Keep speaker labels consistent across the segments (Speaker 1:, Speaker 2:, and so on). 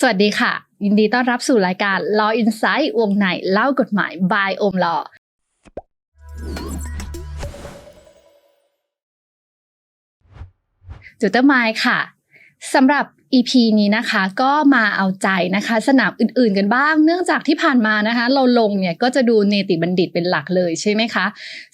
Speaker 1: สวัสดีค่ะ ยินดีต้อนรับสู่รายการ Law Insight วงในเล่ากฎหมาย by อมลอจุดเตอร์ไมค์ค่ะสำหรับ EP นี้นะคะก็มาเอาใจนะคะ สนามอื่นๆกันบ้าง เนื่องจากที่ผ่านมานะคะ เราลงเนี่ยก็จะดูเนติบัณฑิตเป็นหลักเลยใช่ไหมคะ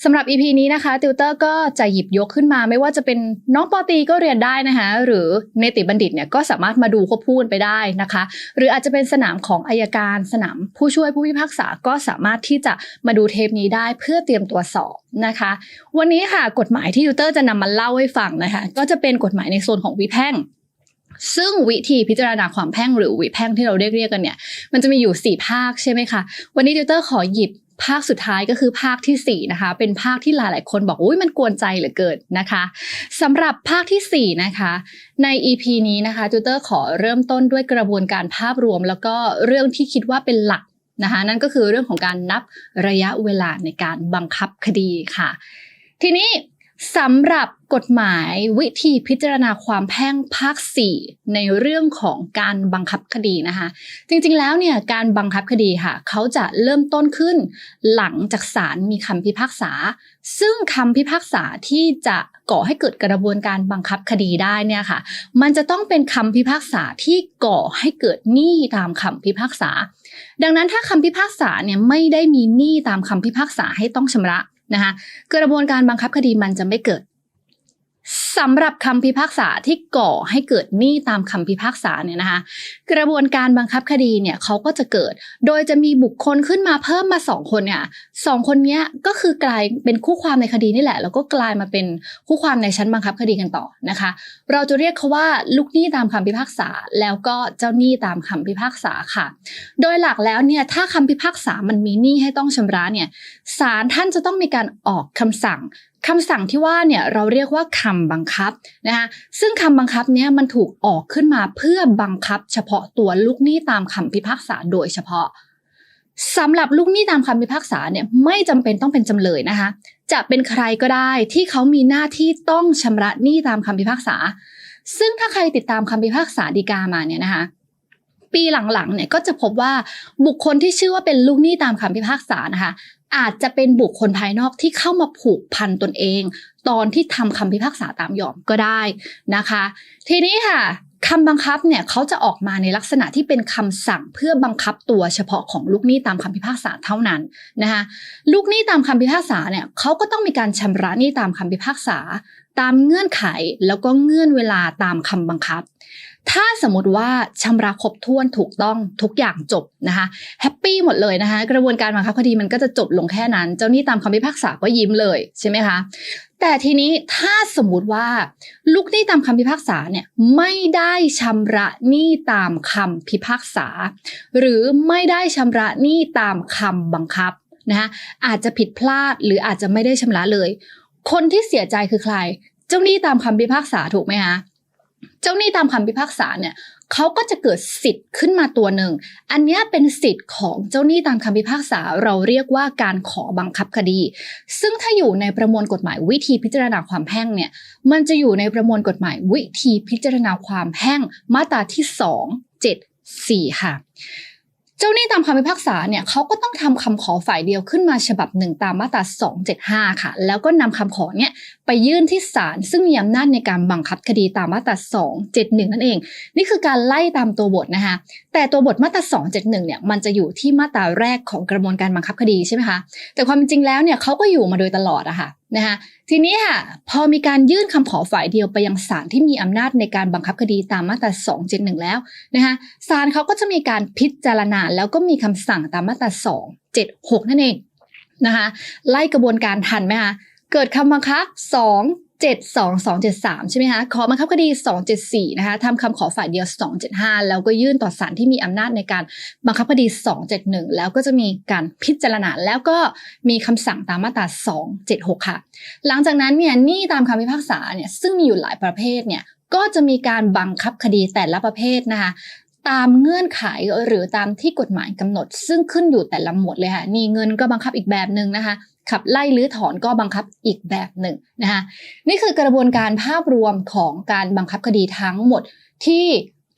Speaker 1: สำหรับ EP นี้นะคะติวเตอร์ก็จะหยิบยกขึ้นมา ไม่ว่าจะเป็นน้องปอตีก็เรียนได้นะคะ หรือเนติบัณฑิตเนี่ยก็สามารถมาดูควบคู่กันไปได้นะคะ หรืออาจจะเป็นสนามของอายการสนามผู้ช่วยผู้พิพากษาก็สามารถที่จะมาดูเทปนี้ได้เพื่อเตรียมตัวสอบนะคะ วันนี้ค่ะกฎหมายที่ติวเตอร์จะนำมาเล่าให้ฟังนะคะ ก็จะเป็นกฎหมายในโซนของวิแพ่ง ซึ่งวิธีพิจารณาความแพ่งหรือวิแพ่งที่เราเรียกเรียกกันเนี่ย มันจะมีอยู่ 4 ภาคใช่ไหมคะ วันนี้ติวเตอร์ขอหยิบภาคสุดท้ายก็คือภาคที่ 4 นะคะ เป็นภาคที่หลาย ๆ คนบอกอุ้ยมันกวนใจเหลือเกินนะคะสำหรับภาคที่ 4 นะคะ ใน EP นี้นะคะติวเตอร์ขอเริ่มต้นด้วยกระบวนการภาพรวม แล้วก็เรื่องที่คิดว่าเป็นหลักนะคะ นั่นก็คือเรื่องของการนับระยะเวลาในการบังคับคดีค่ะ ทีนี้ สำหรับกฎหมายวิธีพิจารณาความแพ่งภาค 4 ในเรื่องของการบังคับคดีนะคะ จริงๆแล้วเนี่ยการบังคับคดีค่ะ เขาจะเริ่มต้นขึ้น หลังจากศาลมีคำพิพากษา ซึ่งคำพิพากษาที่จะก่อให้เกิดกระบวนการบังคับคดีได้เนี่ยค่ะ มันจะต้องเป็นคำพิพากษาที่ก่อให้เกิดหนี้ตามคำพิพากษา ดังนั้นถ้าคำพิพากษาเนี่ยไม่ได้มีหนี้ตามคำพิพากษาให้ต้องชำระ นะคะกระบวนการบังคับคดีมันจะไม่เกิด สำหรับคำพิพากษาที่ก่อให้เกิดหนี้ตามคำพิพากษาเนี่ยนะคะ กระบวนการบังคับคดีเนี่ยเขาก็จะเกิด โดยจะมีบุคคลขึ้นมาเพิ่มมาสองคนเนี่ยสองคนนี้ก็คือกลายเป็นคู่ความในคดีนี่แหละ แล้วก็กลายมาเป็นคู่ความในชั้นบังคับคดีกันต่อนะคะ เราจะเรียกเขาว่าลูกหนี้ตามคำพิพากษา แล้วก็เจ้าหนี้ตามคำพิพากษาค่ะ โดยหลักแล้วเนี่ยถ้าคำพิพากษามันมีหนี้ให้ต้องชำระเนี่ยศาลท่านจะต้องมีการออกคำสั่ง คำสั่งที่ว่าเนี่ยเราเรียกว่าคำบังคับนะคะซึ่งคำบังคับเนี้ยมันถูกออกขึ้นมาเพื่อบังคับ เฉพาะตัวลูกหนี้ตามคำพิพากษาโดยเฉพาะสำหรับลูกหนี้ตามคำพิพากษาเนี่ยไม่จำเป็นต้องเป็นจำเลยนะคะ จะเป็นใครก็ได้ที่เขามีหน้าที่ต้องชำระหนี้ตามคำพิพากษา ซึ่งถ้าใครติดตามคำพิพากษาดีกามาเนี่ยนะคะปีหลังๆเนี่ยก็จะพบว่าบุคคลที่ชื่อว่าเป็นลูกหนี้ตามคำพิพากษานะคะ อาจจะเป็นบุคคลภายนอกที่เข้ามาผูกพันตนเอง ตอนที่ทำคำพิพากษาตามยอมก็ได้นะคะ ทีนี้ค่ะคำบังคับเนี่ยเขาจะออกมาในลักษณะที่เป็นคำสั่งเพื่อบังคับตัวเฉพาะของลูกหนี้ตามคำพิพากษาเท่านั้นนะคะลูกหนี้ตามคำพิพากษาเนี่ยเขาก็ต้องมีการชำระหนี้ตามคำพิพากษา ตามเงื่อนไขแล้วก็เงื่อนเวลาตามคำบังคับ ถ้าสมมติว่าชำระครบถ้วนถูกต้องทุกอย่างจบนะคะแฮปปี้หมดเลยนะคะ กระบวนการบังคับคดีมันก็จะจบลงแค่นั้น เจ้าหนี้ตามคำพิพากษาก็ยิ้มเลยใช่ไหมคะแต่ทีนี้ถ้าสมมุติว่า ลูกหนี้ตามคำพิพากษาเนี่ยไม่ได้ชำระหนี้ตามคำพิพากษา หรือไม่ได้ชำระหนี้ตามคำบังคับนะคะอาจจะผิดพลาดหรืออาจจะไม่ได้ชำระเลย คนที่เสียใจคือใคร เจ้าหนี้ตามคำพิพากษาถูกไหมคะเจ้าหนี้ตามคำพิพากษาเนี่ยเขาก็จะเกิดสิทธิ์ขึ้นมาตัวหนึ่ง อันนี้เป็นสิทธิ์ของเจ้าหนี้ตามคำพิพากษา เราเรียกว่าการขอบังคับคดี ซึ่งถ้าอยู่ในประมวลกฎหมายวิธีพิจารณาความแพ่งเนี่ย มันจะอยู่ในประมวลกฎหมายวิธีพิจารณาความแพ่งมาตราที่ 2 7 4 ค่ะ จ้าหนี้ตามคำพิพากษาเนี่ยเขาก็ต้องทำคำขอฝ่ายเดียวขึ้นมาฉบับหนึ่งตามมาตรา 275 ค่ะ แล้วก็นำคำขอเนี่ยไปยื่นที่ศาลซึ่งมีอำนาจในการบังคับคดีตามมาตรา 271 นั่นเอง นี่คือการไล่ตามตัวบทนะคะแต่ตัวบทมาตรา 271 เนี่ยมันจะอยู่ที่มาตราแรกของกระบวนการบังคับคดีใช่ไหมคะแต่ความจริงแล้วเนี่ยเขาก็อยู่มาโดยตลอดอะค่ะ นะคะทีนี้ค่ะพอมีการยื่นคำขอฝ่ายเดียวไปยังศาลที่มีอำนาจในการบังคับคดีตามมาตรา 271 แล้วนะคะศาลเขาก็จะมีการพิจารณาแล้วก็มีคำสั่งตามมาตรา 276 นั่นเองนะคะไล่กระบวนการทันไหมคะเกิดคำบังคับ 2 7 2 2 7 3 ใช่ไหมคะ ขอบังคับคดี 274 นะคะทำคำขอฝ่ายเดียว 275 แล้วก็ยื่นต่อศาลที่มีอำนาจในการบังคับคดี 271 แล้วก็จะมีการพิจารณาแล้วก็มีคำสั่งตามมาตรา 276 ค่ะ หลังจากนั้นเนี่ยหนี่ตามคำพิพากษาเนี่ยซึ่งมีอยู่หลายประเภทเนี่ยก็จะมีการบังคับคดีแต่ละประเภทนะคะตามเงื่อนไขหรือตามที่กฎหมายกำหนด ซึ่งขึ้นอยู่แต่ละหมวดเลยค่ะนี่เงินก็บังคับอีกแบบหนึ่งนะคะ ขับไล่หรือถอนก็บังคับอีกแบบหนึ่งนะคะนี่คือกระบวนการภาพรวมของการบังคับคดีทั้งหมดที่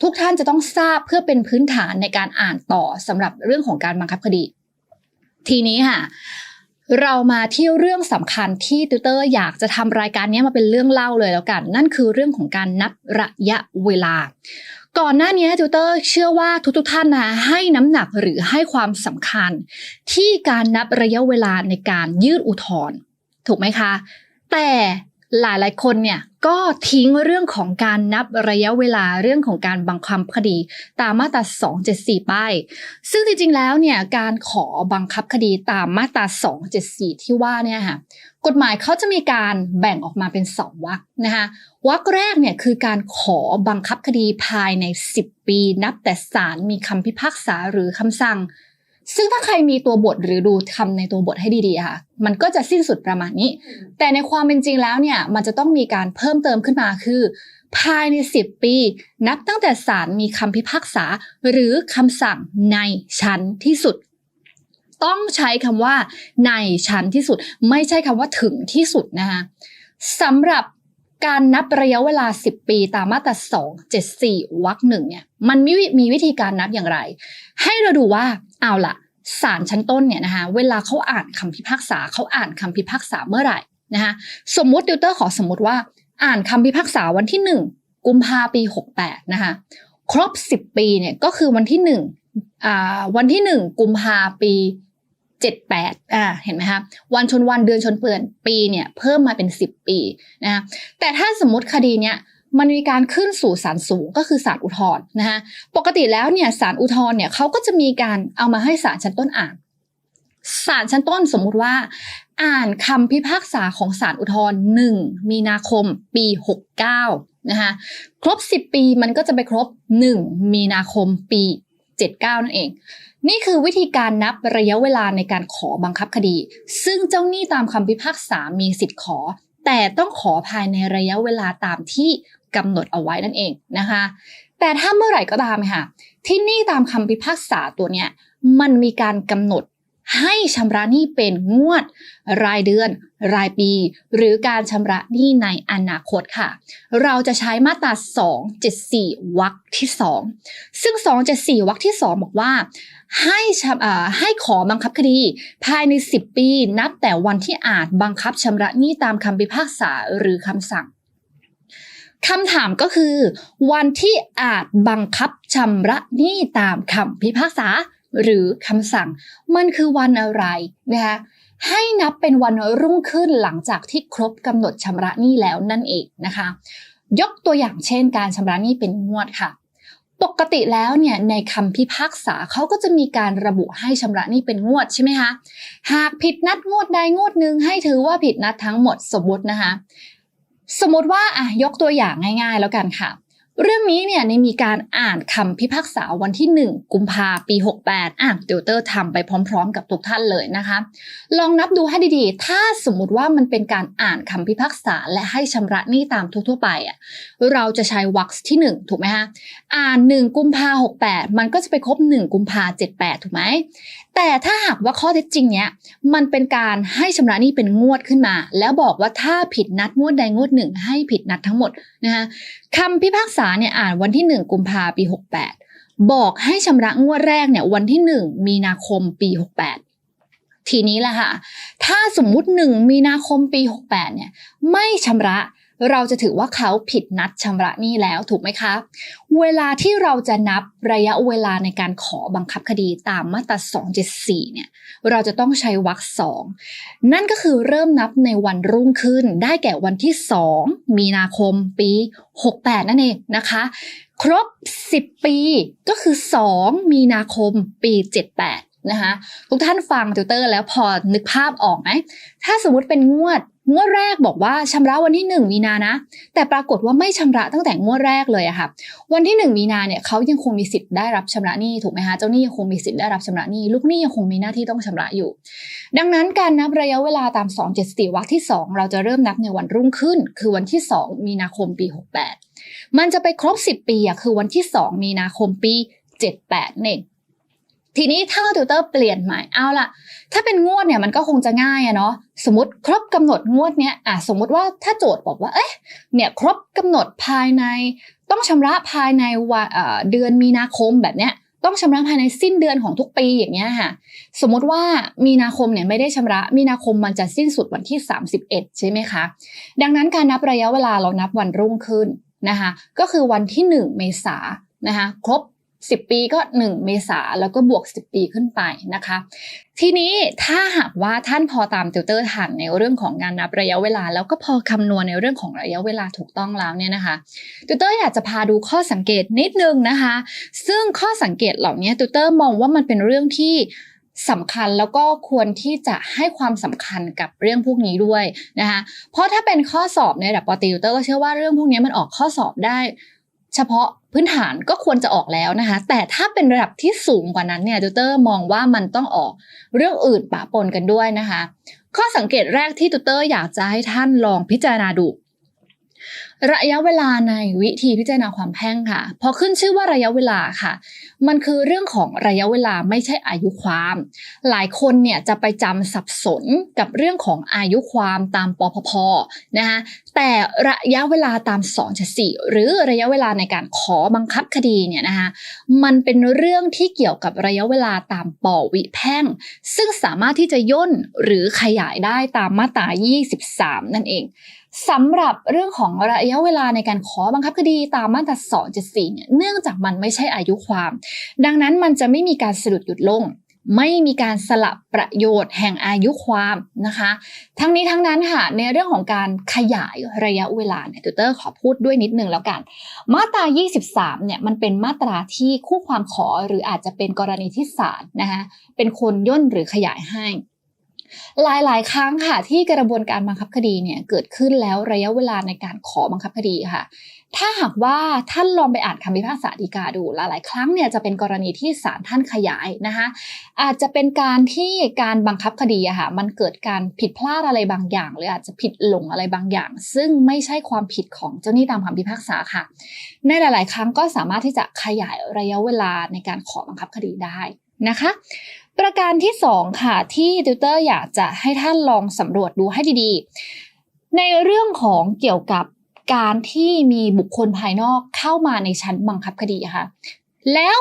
Speaker 1: ทุกท่านจะต้องทราบเพื่อเป็นพื้นฐานในการอ่านต่อสำหรับเรื่องของการบังคับคดี ทีนี้ค่ะเรามาที่เรื่องสำคัญที่ติวเตอร์อยากจะทำรายการนี้มาเป็นเรื่องเล่าเลยแล้วกัน นั่นคือเรื่องของการนับระยะเวลา ก่อนหน้านี้ติวเตอร์เชื่อว่าทุกๆท่านนะให้น้ำหนักหรือให้ความสำคัญ ที่การนับระยะเวลาในการยื่นอุทธรณ์ถูกไหมคะ แต่หลายๆคนเนี่ยก็ทิ้งเรื่องของการนับระยะเวลาเรื่องของการบังคับคดี ตามมาตรา 274ไปซึ่งจริงๆแล้วเนี่ยการขอบังคับคดีตามมาตรา 274 ที่ว่าเนี่ยค่ะ กฎหมายเขาจะมีการแบ่งออกมาเป็น 2วรรคนะคะวรรคแรกเนี่ยคือการขอบังคับคดีภายใน 10 ปี นับแต่ศาลมีคำพิพากษาหรือคำสั่ง ซึ่งถ้าใครมีตัวบทหรือดูคำในตัวบทให้ดีๆค่ะ มันก็จะสิ้นสุดประมาณนี้ แต่ในความเป็นจริงแล้วเนี่ยมันจะต้องมีการเพิ่มเติมขึ้นมาคือ ภายใน 10 ปี นับตั้งแต่ศาลมีคำพิพากษาหรือคำสั่งในชั้นที่สุด ต้องใช้คำว่าในชั้นที่สุด ไม่ใช่คำว่าถึงที่สุดนะคะสำหรับการนับระยะเวลา 10 ปีตามมาตรา274วรรคหนึ่งเนี่ยมันมีมีวิธีการนับอย่างไร ให้เราดูว่าเอาล่ะศาลชั้นต้นเนี่ยนะคะเวลาเขาอ่านคำพิพากษาเขาอ่านคำพิพากษาเมื่อไหร่นะคะสมมติติวเตอร์ขอสมมติว่า อ่านคำพิพากษาวันที่ 1 กุมภาปี 68นะคะครบ 10 ปีเนี่ยก็คือวันที่ 1 อ่าวันที่1กุมภาปี78อ่าเห็นไหมคะวันชนวันเดือนชนเปือนปีเนี่ยเพิ่มมาเป็น10ปีนะคะแต่ถ้าสมมติคดีเนี้ยมันมีการขึ้นสู่ศาลสูงก็คือศาลอุทธรณ์นะคะปกติแล้วเนี่ยศาลอุทธรณ์เนี่ยเขาก็จะมีการเอามาให้ศาลชั้นต้นอ่านศาลชั้นต้นสมมุติว่า อ่านคำพิพากษาของศาลอุทธรณ์1มีนาคมปี 69นะคะครบ 10 ปีมันก็จะไปครบ 1 มีนาคมปี 79 นั่นเอง นี่คือวิธีการนับระยะเวลาในการขอบังคับคดี ซึ่งเจ้าหนี้ตามคำพิพากษามีสิทธิ์ขอ แต่ต้องขอภายในระยะเวลาตามที่กำหนดเอาไว้นั่นเองนะคะ แต่ถ้าเมื่อไหร่ก็ตามค่ะ ที่หนี้ตามคำพิพากษาตัวเนี้ยมันมีการกำหนด ให้ชำระหนี้เป็นงวด รายเดือน รายปี หรือการชำระหนี้ในอนาคตค่ะ เราจะใช้มาตรา 274 วรรคที่ 2 ซึ่ง 274 วรรคที่ 2 บอกว่า ให้ให้ขอบังคับคดี ภายใน 10 ปี นับแต่วันที่อาจบังคับชำระหนี้ตามคำพิพากษาหรือคำสั่งคำถามก็คือ วันที่อาจบังคับชำระหนี้ตามคำพิพากษา หรือคำสั่ง มันคือวันอะไรนะคะให้นับเป็นวันรุ่งขึ้นหลังจากที่ครบกำหนดชำระหนี้แล้วนั่นเองนะคะ ยกตัวอย่างเช่น การชำระหนี้เป็นงวดค่ะ ปกติแล้วเนี่ยในคำพิพากษาเขาก็จะมีการระบุให้ชำระหนี้เป็นงวดใช่ไหมคะหากผิดนัดงวดใดงวดหนึ่งให้ถือว่าผิดนัดทั้งหมดสมมตินะคะ สมมติว่าอะยกตัวอย่างง่าย ๆ แล้วกันค่ะ เรื่องนี้เนี่ยในมีการอ่านคำพิพากษาวันที่ 1 กุมภาปี 68 อะติวเตอร์ทำไปพร้อมๆ กับทุกท่านเลยนะคะ ลองนับดูให้ดีๆ ถ้าสมมติว่ามันเป็นการอ่านคำพิพากษาและให้ชำระหนี้ตามทั่วๆไปอะเราจะใช้วรรคที่ 1 ถูกไหมคะอ่าน 1 กุมภา68 มันก็จะไปครบ 1 กุมภา78 ถูกไหม แต่ถ้าหากว่าข้อเท็จจริงเนี้ยมันเป็นการให้ชำระหนี้เป็นงวดขึ้นมา แล้วบอกว่าถ้าผิดนัดงวดใดงวดหนึ่งให้ผิดนัดทั้งหมดนะคะคำพิพากษาเนี่ยอ่านวันที่ 1 กุมภาปี 68 บอกให้ชำระงวดแรกเนี่ยวันที่ 1 มีนาคมปี 68ทีนี้แหละค่ะ ถ้าสมมุติ1มีนาคมปี 68 เนี่ย ไม่ชำระ เราจะถือว่าเขาผิดนัดชำระหนี้แล้วถูกไหมคะ เวลาที่เราจะนับระยะเวลาในการขอบังคับคดีตามมาตรา 274 เนี่ย เราจะต้องใช้วรรคสองนั่นก็คือเริ่มนับในวันรุ่งขึ้น ได้แก่วันที่ 2 มีนาคมปี 68 นั่นเองนะคะ ครบ 10 ปีก็คือ 2 มีนาคมปี 78นะคะทุกท่านฟังติวเตอร์แล้วพอนึกภาพออกไหม ถ้าสมมติเป็นงวด งวดแรกบอกว่าชำระวันที่ 1 มีนานะ แต่ปรากฏว่าไม่ชำระตั้งแต่งวดแรกเลยอะค่ะ วันที่ 1 มีนาเนี่ยเขายังคงมีสิทธิ์ได้รับชำระหนี้ถูกไหมคะเจ้าหนี้ยังคงมีสิทธิ์ได้รับชำระหนี้ลูกหนี้ยังคงมีหน้าที่ต้องชำระอยู่ ดังนั้นการนับระยะเวลาตาม 274วรรคที่ 2 เราจะเริ่มนับในวันรุ่งขึ้น คือวันที่ 2 มีนาคมปี 68 มันจะไปครบ 10 ปีอะคือวันที่ 2 มีนาคมปี 78เอง ทีนี้ถ้าติวเตอร์เปลี่ยนใหม่เอาล่ะถ้าเป็นงวดเนี่ยมันก็คงจะง่ายอะเนาะสมมติครบกำหนดงวดเนี้ยอะสมมติว่าถ้าโจทย์บอกว่าเอ๊ะเนี่ยครบกำหนดภายใน ต้องชำระภายในวันเดือนมีนาคมแบบเนี้ยต้องชำระภายในสิ้นเดือนของทุกปีอย่างเงี้ยค่ะ สมมติว่ามีนาคมเนี่ยไม่ได้ชำระ มีนาคมมันจะสิ้นสุดวันที่ 31 ใช่ไหมคะ ดังนั้นการนับระยะเวลาเรานับวันรุ่งขึ้นนะคะ ก็คือวันที่ 1 เมษายนนะคะ ครบ 10 ปีก็ 1 เมษาแล้วก็บวก 10 ปีขึ้นไปนะคะ ทีนี้ถ้าหากว่าท่านพอตามติวเตอร์ทันในเรื่องของการนับระยะเวลา แล้วก็พอคำนวณในเรื่องของระยะเวลาถูกต้องแล้วเนี่ยนะคะติวเตอร์อยากจะพาดูข้อสังเกตนิดนึงนะคะ ซึ่งข้อสังเกตเหล่านี้ติวเตอร์มองว่ามันเป็นเรื่องที่สำคัญแล้วก็ควรที่จะให้ความสำคัญกับเรื่องพวกนี้ด้วยนะคะเพราะถ้าเป็นข้อสอบในระดับปติวเตอร์ก็เชื่อว่าเรื่องพวกนี้มันออกข้อสอบได้ เฉพาะ พื้นฐานก็ควรจะออกแล้วนะคะ แต่ถ้าเป็นระดับที่สูงกว่านั้นเนี่ยตูเตอร์มองว่ามันต้องออกเรื่องอื่นปะปนกันด้วยนะคะ ข้อสังเกตแรกที่ตูเตอร์อยากจะให้ท่านลองพิจารณาดู ระยะเวลาในวิธีพิจารณาความแพ่งค่ะ พอขึ้นชื่อว่าระยะเวลาค่ะ มันคือเรื่องของระยะเวลาไม่ใช่อายุความ หลายคนเนี่ยจะไปจำสับสนกับเรื่องของอายุความตามปพพนะคะแต่ระยะเวลาตาม2.4หรือระยะเวลาในการขอบังคับคดีเนี่ยนะคะมันเป็นเรื่องที่เกี่ยวกับระยะเวลาตามปวิแพ่ง ซึ่งสามารถที่จะย่นหรือขยายได้ตามมาตรา 23 นั่นเอง สำหรับเรื่องของระยะเวลาในการขอบังคับคดีตามมาตรา2.4เนี่ยเนื่องจากมันไม่ใช่อายุความ ดังนั้นมันจะไม่มีการสะดุดหยุดลง ไม่มีการสลับประโยชน์แห่งอายุความนะคะ ทั้งนี้ทั้งนั้นค่ะในเรื่องของการขยายระยะเวลาเนี่ยตูเตอร์ขอพูดด้วยนิดนึงแล้วกัน มาตรา 23 เนี่ยมันเป็นมาตราที่คู่ความขอหรืออาจจะเป็นกรณีที่ศาลนะคะเป็นคนย่นหรือขยายให้ หลาย ๆ ครั้งค่ะที่กระบวนการบังคับคดีเนี่ยเกิดขึ้นแล้วระยะเวลาในการขอบังคับคดีค่ะ ถ้าหากว่าท่านลองไปอ่านคำพิพากษาฎีกาดูหลาย ๆ ครั้งเนี่ยจะเป็นกรณีที่ศาลท่านขยายนะคะอาจจะเป็นการที่การบังคับคดีอะค่ะมันเกิดการผิดพลาดอะไรบางอย่าง หรืออาจจะผิดหลงอะไรบางอย่าง ซึ่งไม่ใช่ความผิดของเจ้าหนี้ตามคำพิพากษาค่ะ ในหลาย ๆ ครั้งก็สามารถที่จะขยายระยะเวลาในการขอบังคับคดีได้นะคะ ประการที่ 2 ค่ะที่ติวเตอร์อยากจะให้ท่านลองสำรวจดูให้ดีๆ ในเรื่องของเกี่ยวกับการที่มีบุคคลภายนอกเข้ามาในชั้นบังคับคดีค่ะ แล้ว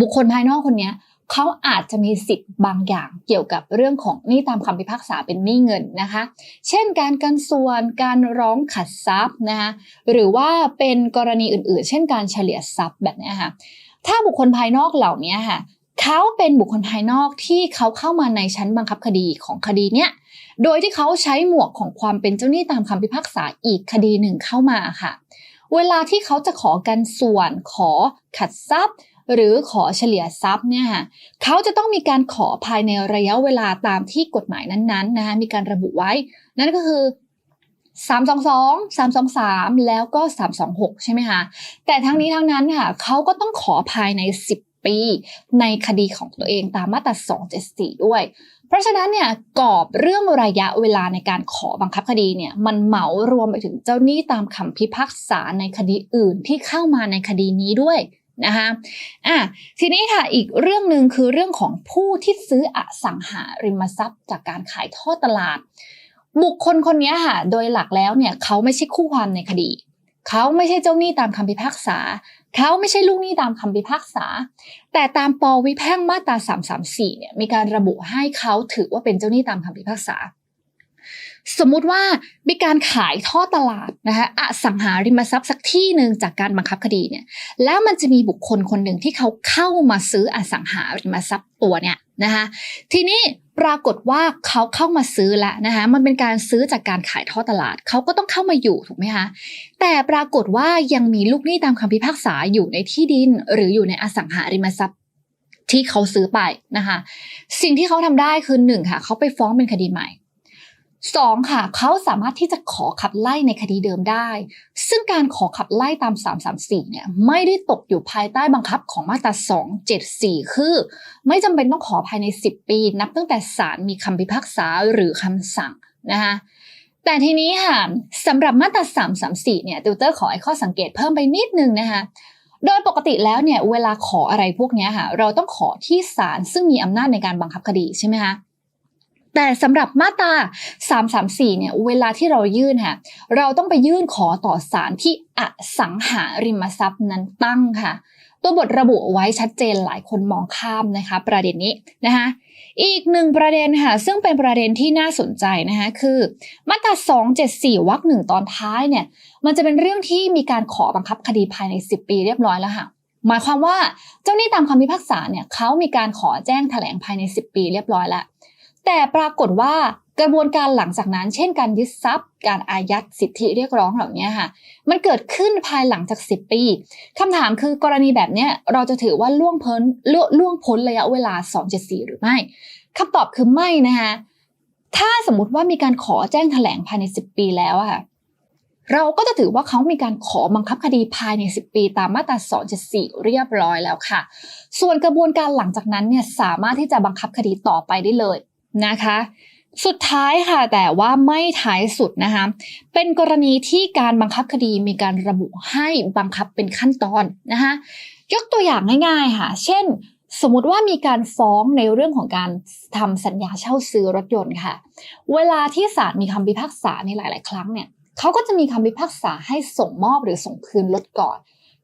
Speaker 1: บุคคลภายนอกคนนี้เขาอาจจะมีสิทธิ์บางอย่างเกี่ยวกับเรื่องของหนี้ตามคำพิพากษาเป็นหนี้เงินนะคะ เช่นการกันส่วนการร้องขัดทรัพย์นะคะหรือว่าเป็นกรณีอื่นๆ เช่นการเฉลี่ยทรัพย์แบบนี้ค่ะถ้าบุคคลภายนอกเหล่านี้ค่ะ เขาเป็นบุคคลภายนอกที่เขาเข้ามาในชั้นบังคับคดีของคดีเนี้ย โดยที่เขาใช้หมวกของความเป็นเจ้าหนี้ตามคำพิพากษาอีกคดีหนึ่งเข้ามาค่ะ เวลาที่เขาจะขอกันส่วนขอขัดทรัพย์ หรือขอเฉลี่ยทรัพย์เนี่ยค่ะเขาจะต้องมีการขอภายในระยะเวลาตามที่กฎหมายนั้นๆนะคะมีการระบุไว้ นั่นก็คือ322 323 แล้วก็ 326 ใช่ไหมคะ แต่ทั้งนี้ทั้งนั้นค่ะ เขาก็ต้องขอภายใน 10 ปี ในคดีของตัวเองตามมาตรา 274 ด้วย เพราะฉะนั้นเนี่ยกรอบเรื่องระยะเวลาในการขอบังคับคดีเนี่ยมันเหมารวมไปถึงเจ้าหนี้ตามคำพิพากษาในคดีอื่นที่เข้ามาในคดีนี้ด้วยนะคะอะทีนี้ค่ะ อีกเรื่องหนึ่งคือเรื่องของผู้ที่ซื้ออสังหาริมทรัพย์จากการขายทอดตลาด บุคคลคนนี้ค่ะ โดยหลักแล้วเนี่ยเขาไม่ใช่คู่ความในคดี เขาไม่ใช่เจ้าหนี้ตามคำพิพากษา เขาไม่ใช่ลูกหนี้ตามคำพิพากษา แต่ตามปวิแพ่งมาตรา 334 เนี่ยมีการระบุให้เขาถือว่าเป็นเจ้าหนี้ตามคำพิพากษา สมมุติว่ามีการขายท่อตลาดนะคะอสังหาริมทรัพย์สักที่หนึ่งจากการบังคับคดีเนี่ย แล้วมันจะมีบุคคลคนหนึ่งที่เขาเข้ามาซื้ออสังหาริมทรัพย์ตัวเนี่ยนะคะทีนี้ ปรากฏว่าเขาเข้ามาซื้อแล้วนะคะมันเป็นการซื้อจากการขายท่อตลาด เขาก็ต้องเข้ามาอยู่ถูกไหมคะแต่ปรากฏว่ายังมีลูกหนี้ตามคำพิพากษาอยู่ในที่ดิน หรืออยู่ในอสังหาริมทรัพย์ที่เขาซื้อไปนะคะ สิ่งที่เขาทำได้คือหนึ่งค่ะ เขาไปฟ้องเป็นคดีใหม่ สองค่ะเขาสามารถที่จะขอขับไล่ในคดีเดิมได้ ซึ่งการขอขับไล่ตาม 334เนี่ยไม่ได้ตกอยู่ภายใต้บังคับของมาตรา 274 คือ ไม่จำเป็นต้องขอภายใน 10 ปี นับตั้งแต่ศาลมีคำพิพากษาหรือคำสั่งนะคะแต่ทีนี้ค่ะสำหรับมาตรา 334 เนี่ยติวเตอร์ขอให้ข้อสังเกตเพิ่มไปนิดนึงนะคะโดยปกติแล้วเนี่ยเวลาขออะไรพวกนี้ค่ะเราต้องขอที่ศาลซึ่งมีอำนาจในการบังคับคดีใช่ไหมคะ แต่สำหรับมาตรา 334 เนี่ย เวลาที่เรายื่นค่ะ เราต้องไปยื่นขอต่อศาลที่อสังหาริมทรัพย์นั้นตั้งค่ะ ตัวบทระบุไว้ชัดเจนหลายคนมองข้ามนะคะ ประเด็นนี้นะคะอีกหนึ่งประเด็นค่ะ ซึ่งเป็นประเด็นที่น่าสนใจนะคะคือ มาตรา 274 วรรคหนึ่งตอนท้ายเนี่ย มันจะเป็นเรื่องที่มีการขอบังคับคดีภายใน 10 ปีเรียบร้อยแล้วค่ะหมายความว่าเจ้าหนี้ตามคำพิพากษาเนี่ยเขามีการขอแจ้งแถลงภายใน 10 ปีเรียบร้อยแล้ว แต่ปรากฏว่ากระบวนการหลังจากนั้น เช่นการยึดทรัพย์ การอายัดสิทธิเรียกร้องเหล่านี้ค่ะ มันเกิดขึ้นภายหลังจาก 10 ปีคำถามคือกรณีแบบนี้เราจะถือว่าล่วงพ้นลล่วงพ้นระยะเวลา 274 หรือไม่คำตอบคือไม่นะคะถ้าสมมติว่ามีการขอแจ้งแถลงภายใน 10 ปีแล้วอะค่ะเราก็จะถือว่าเขามีการขอบังคับคดีภายใน 10 ปีตามมาตรา 274 เรียบร้อยแล้วค่ะ ส่วนกระบวนการหลังจากนั้นเนี่ยสามารถที่จะบังคับคดีต่อไปได้เลย นะคะ สุดท้ายค่ะแต่ว่าไม่ท้ายสุดนะคะเป็นกรณีที่การบังคับคดีมีการระบุให้บังคับเป็นขั้นตอนนะคะยกตัวอย่างง่ายๆค่ะ เช่น สมมติว่ามีการฟ้องในเรื่องของการทำสัญญาเช่าซื้อรถยนต์ค่ะ เวลาที่ศาลมีคำพิพากษาในหลาย ๆ ครั้งเนี่ยเขาก็จะมีคำพิพากษาให้ส่งมอบหรือส่งคืนรถก่อน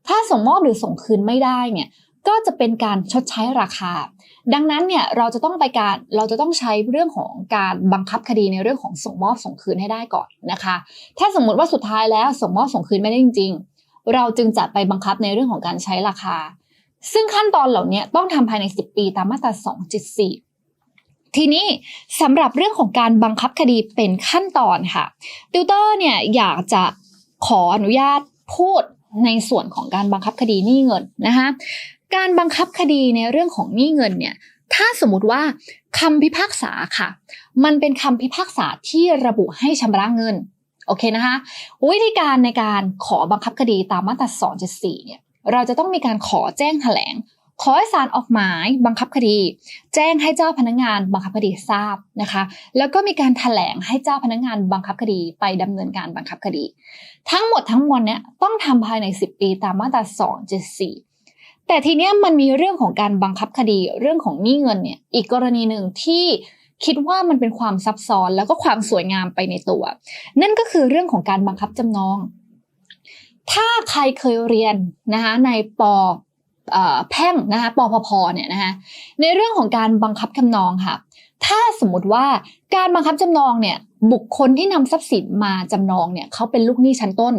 Speaker 1: ถ้าส่งมอบหรือส่งคืนไม่ได้เนี่ย ก็จะเป็นการชดใช้ราคา ดังนั้นเนี่ยเราจะต้องไปการเราจะต้องใช้เรื่องของการบังคับคดีในเรื่องของส่งมอบส่งคืนให้ได้ก่อนนะคะ ถ้าสมมุติว่าสุดท้ายแล้วส่งมอบส่งคืนไม่ได้จริง ๆ เราจึงจะไปบังคับในเรื่องของการใช้ราคา ซึ่งขั้นตอนเหล่านี้ต้องทำภายใน 10 ปีตามมาตรา 2.4ทีนี้สำหรับเรื่องของการบังคับคดีเป็นขั้นตอนค่ะติวเตอร์เนี่ยอยากจะขออนุญาตพูดในส่วนของการบังคับคดีหนี้เงินนะคะ การบังคับคดีในเรื่องของหนี้เงินเนี่ยถ้าสมมติว่าคำพิพากษาค่ะ มันเป็นคำพิพากษาที่ระบุให้ชำระเงินโอเคนะคะ วิธีการในการขอบังคับคดีตามมาตรา 274 เนี่ยเราจะต้องมีการขอแจ้งแถลง ขอให้ศาลออกหมายบังคับคดี แจ้งให้เจ้าพนักงานบังคับคดีทราบนะคะ แล้วก็มีการแถลงให้เจ้าพนักงานบังคับคดีไปดำเนินการบังคับคดี ทั้งหมดทั้งมวลเนี่ยต้องทำภายใน 10 ปีตามมาตรา 274 แต่ทีเนี้ยมันมีเรื่องของการบังคับคดีเรื่องของหนี้เงินเนี่ยอีกกรณีหนึ่งที่คิดว่ามันเป็นความซับซ้อนแล้วก็ความสวยงามไปในตัว นั่นก็คือเรื่องของการบังคับจำนอง ถ้าใครเคยเรียนนะคะในปแพ่งนะคะปพพเนี่ยนะคะในเรื่องของการบังคับจำนองค่ะ ถ้าสมมติว่าการบังคับจำนองเนี่ยบุคคลที่นำทรัพย์สินมาจำนองเนี่ยเขาเป็นลูกหนี้ชั้นต้น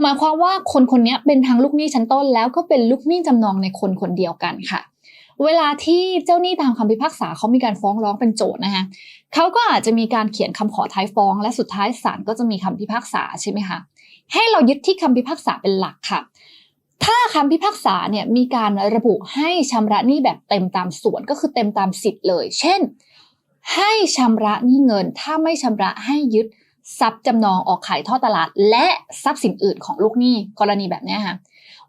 Speaker 1: หมายความว่าคนคนนี้เป็นทั้งลูกหนี้ชั้นต้น แล้วก็เป็นลูกหนี้จำนองในคนคนเดียวกันค่ะ เวลาที่เจ้าหนี้ตามคำพิพากษาเขามีการฟ้องร้องเป็นโจทย์นะคะเขาก็อาจจะมีการเขียนคำขอท้ายฟ้อง และสุดท้ายศาลก็จะมีคำพิพากษาใช่ไหมคะให้เรายึดที่คำพิพากษาเป็นหลักค่ะถ้าคำพิพากษาเนี่ยมีการระบุให้ชำระหนี้แบบเต็มตามส่วนก็คือเต็มตามสิทธิ์เลย เช่น ให้ชำระหนี้เงิน ถ้าไม่ชำระให้ยึดทรัพย์จำนองออกขายท่อตลาด และทรัพย์สินอื่นของลูกหนี้กรณีแบบนี้ค่ะ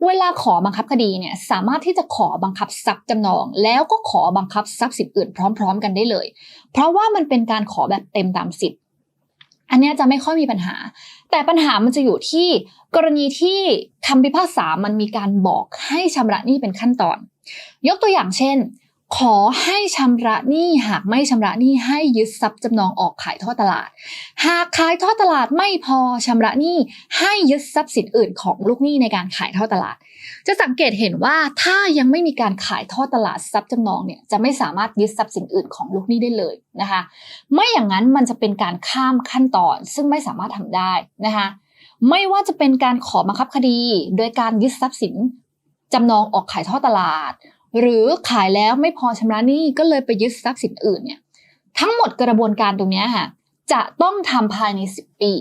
Speaker 1: เวลาขอบังคับคดีเนี่ยสามารถที่จะขอบังคับทรัพย์จำนอง แล้วก็ขอบังคับทรัพย์สินอื่นพร้อม ๆ กันได้เลย เพราะว่ามันเป็นการขอแบบเต็มตามสิทธิ์อันนี้จะไม่ค่อยมีปัญหา แต่ปัญหามันจะอยู่ที่กรณีที่คำพิพากษามันมีการบอกให้ชำระหนี้เป็นขั้นตอน ยกตัวอย่างเช่น ขอให้ชำระหนี้หากไม่ชำระหนี้ให้ยึดทรัพย์จำนองออกขายทอดตลาด หากขายทอดตลาดไม่พอชำระหนี้ให้ยึดทรัพย์สินอื่นของลูกหนี้ในการขายทอดตลาด จะสังเกตเห็นว่าถ้ายังไม่มีการขายทอดตลาดทรัพย์จำนองเนี่ยจะไม่สามารถยึดทรัพย์สินอื่นของลูกหนี้ได้เลยนะคะไม่อย่างนั้นมันจะเป็นการข้ามขั้นตอน ซึ่งไม่สามารถทำได้นะคะไม่ว่าจะเป็นการขอบังคับคดี โดยการยึดทรัพย์สินจำนองออกขายทอดตลาด หรือขายแล้วไม่พอชำระหนี้ก็เลยไปยึดทรัพย์สินอื่นเนี่ยทั้งหมดกระบวนการตรงนี้ค่ะจะต้องทำภายใน 10 ปี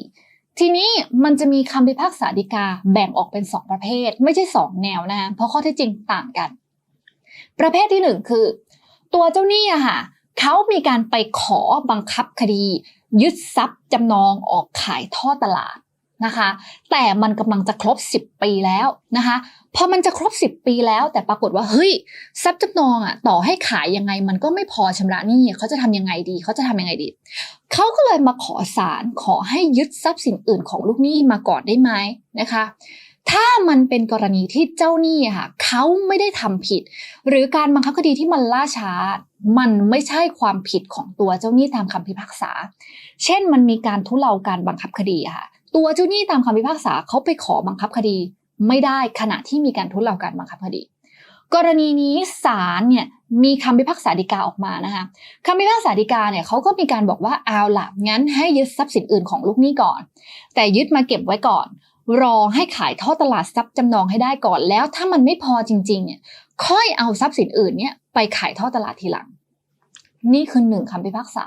Speaker 1: ทีนี้มันจะมีคำพิพากษาฎีกาแบ่งออกเป็น 2 ประเภท ไม่ใช่ 2 แนวนะคะเพราะข้อเท็จจริงต่างกัน ประเภทที่ 1 คือ ตัวเจ้าหนี้อะค่ะเขามีการไปขอบังคับคดี ยึดทรัพย์จำนองออกขายท่อตลาด นะคะ แต่มันกำลังจะครบ 10 ปีแล้วนะคะพอมันจะครบ 10 ปีแล้ว แต่ปรากฏว่าเฮ้ยทรัพย์จำนองอะต่อให้ขายยังไงมันก็ไม่พอชำระหนี้เขาจะทำยังไงดีเขาจะทำยังไงดีเขาก็เลยมาขอศาลขอให้ยึดทรัพย์สินอื่นของลูกหนี้มาก่อนได้ไหมนะคะ ถ้ามันเป็นกรณีที่เจ้าหนี้ค่ะเขาไม่ได้ทำผิด หรือการบังคับคดีที่มันล่าช้ามันไม่ใช่ความผิดของตัวเจ้าหนี้ตามคำพิพากษา เช่นมันมีการทุเลาการบังคับคดีค่ะ ตัวเจ้าหนี้ตามคำพิพากษาเขาไปขอบังคับคดี ไม่ได้ขณะที่มีการทุเลาการบังคับคดี กรณีนี้ศาลเนี่ยมีคำพิพากษาฎีกาออกมานะคะคำพิพากษาฎีกาเนี่ยเขาก็มีการบอกว่าเอาละงั้นให้ยึดทรัพย์สินอื่นของลูกหนี้ก่อน แต่ยึดมาเก็บไว้ก่อน รอให้ขายทอดตลาดทรัพย์จำนองให้ได้ก่อนแล้ว ถ้ามันไม่พอจริงๆเนี่ยค่อยเอาทรัพย์สินอื่นเนี่ยไปขายทอดตลาดทีหลัง นี่คือหนึ่งคำพิพากษา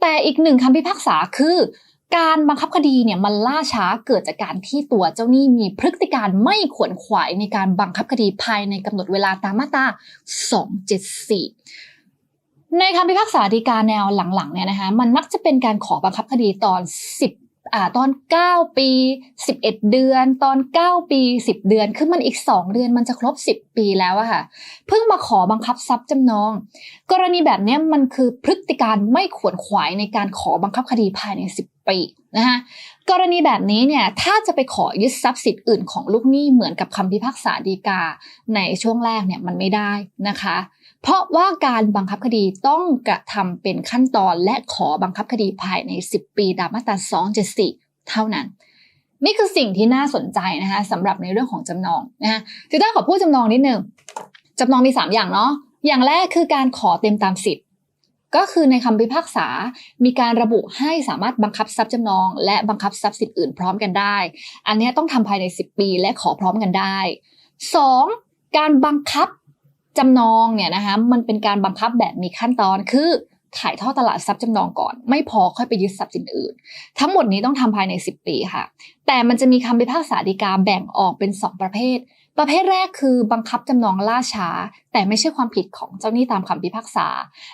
Speaker 1: แต่อีกหนึ่งคำพิพากษาคือ การบังคับคดีเนี่ยมันล่าช้าเกิดจากการที่ตัวเจ้าหนี้มีพฤติการไม่ขวนขวายในการบังคับคดีภายในกำหนดเวลาตามมาตรา 274ในคำพิพากษาฎีกาแนวหลังๆเนี่ยนะคะมันมักจะเป็นการขอบังคับคดีตอน 10อ่าตอน 9 ปี 11 เดือน ตอน 9 ปี 10 เดือนคือมันอีก 2 เดือนมันจะครบ 10 ปีแล้วอะค่ะเพิ่งมาขอบังคับทรัพย์จำนอง กรณีแบบนี้มันคือพฤติการไม่ขวนขวายในการขอบังคับคดีภายใน 10 ปีนะคะกรณีแบบนี้เนี่ยถ้าจะไปขอยึดทรัพย์สินอื่นของลูกหนี้เหมือนกับคำพิพากษาฎีกาในช่วงแรกเนี่ยมันไม่ได้นะคะ เพราะว่าการบังคับคดีต้องกระทำเป็นขั้นตอนและขอบังคับคดีภายใน 10 ปีตามมาตรา274 เท่านั้นนี่คือสิ่งที่น่าสนใจนะคะสำหรับในเรื่องของจำนองนะคะจิต้าขอพูดจำนองนิดนึงจำนองมี 3 อย่างเนาะอย่างแรกคือการขอเต็มตามสิทธิ์ ก็คือในคำพิพากษา มีการระบุให้สามารถบังคับทรัพย์จำนอง และบังคับทรัพย์สินอื่นพร้อมกันได้ อันนี้ต้องทำภายใน 10 ปีและขอพร้อมกันได้ 2. การบังคับจำนองเนี่ยนะคะมันเป็นการบังคับแบบมีขั้นตอนคือถ่ายทอดตลาดทรัพย์จำนองก่อน ไม่พอค่อยไปยึดทรัพย์สินอื่น ทั้งหมดนี้ต้องทำภายใน 10 ปีค่ะ แต่มันจะมีคำพิพากษาฎีกาแบ่งออกเป็น 2 ประเภท ประเภทแรกคือบังคับจำนองล่าช้า แต่ไม่ใช่ความผิดของเจ้าหนี้ตามคำพิพากษา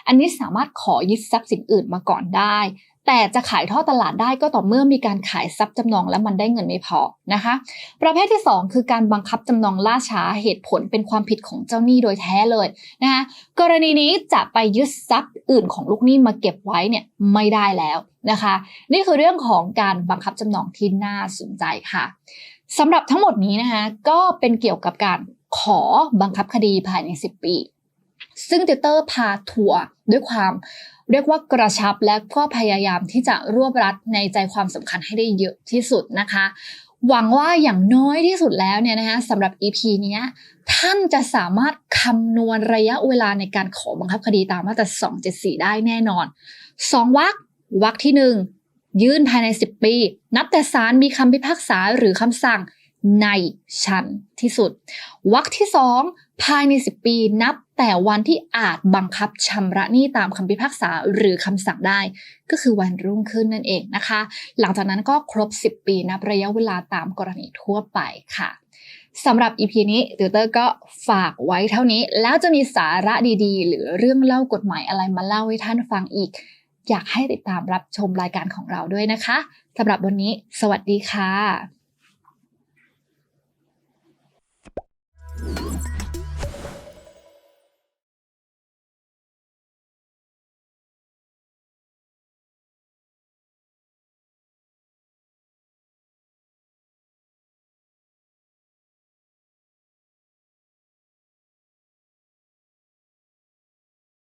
Speaker 1: อันนี้สามารถขอยึดทรัพย์สินอื่นมาก่อนได้ แต่จะขายท่อตลาดได้ก็ต่อเมื่อมีการขายทรัพย์จำนองแล้วมันได้เงินไม่พอนะคะ ประเภทที่ 2 คือการบังคับจำนองล่าช้าเหตุผลเป็นความผิดของเจ้าหนี้โดยแท้เลยนะคะกรณีนี้จะไปยึดทรัพย์อื่นของลูกหนี้มาเก็บไว้เนี่ยไม่ได้แล้วนะคะ นี่คือเรื่องของการบังคับจำนองที่น่าสนใจค่ะ สำหรับทั้งหมดนี้นะคะก็เป็นเกี่ยวกับการขอบังคับคดีภายใน 10 ปี ซึ่งติวเตอร์พาทัวร์ด้วยความเรียกว่ากระชับและก็พยายามที่จะรวบรัดในใจความสำคัญให้ได้เยอะที่สุดนะคะ หวังว่าอย่างน้อยที่สุดแล้วเนี่ยนะคะสำหรับ EP นี้ท่านจะสามารถคำนวณระยะเวลาในการขอบังคับคดีตามมาตรา274 ได้แน่นอน 2วรรควรรคที่1 ยื่นภายใน 10 ปี นับแต่ศาลมีคำพิพากษาหรือคำสั่งในชั้นที่สุด วรรคที่ 2 ภายใน 10 ปีนับแต่วันที่อาจบังคับชำระหนี้ตามคำพิพากษาหรือคำสั่งได้ ก็คือวันรุ่งขึ้นนั่นเองนะคะ หลังจากนั้นก็ครบ 10 ปีนับระยะเวลาตามกรณีทั่วไปค่ะสำหรับ EP นี้ติวเตอร์ก็ฝากไว้เท่านี้ แล้วจะมีสาระดีๆ หรือเรื่องเล่ากฎหมายอะไรมาเล่าให้ท่านฟังอีก อยากให้ติดตามรับชมรายการของเราด้วยนะคะสำหรับวันนี้ สวัสดีค่ะ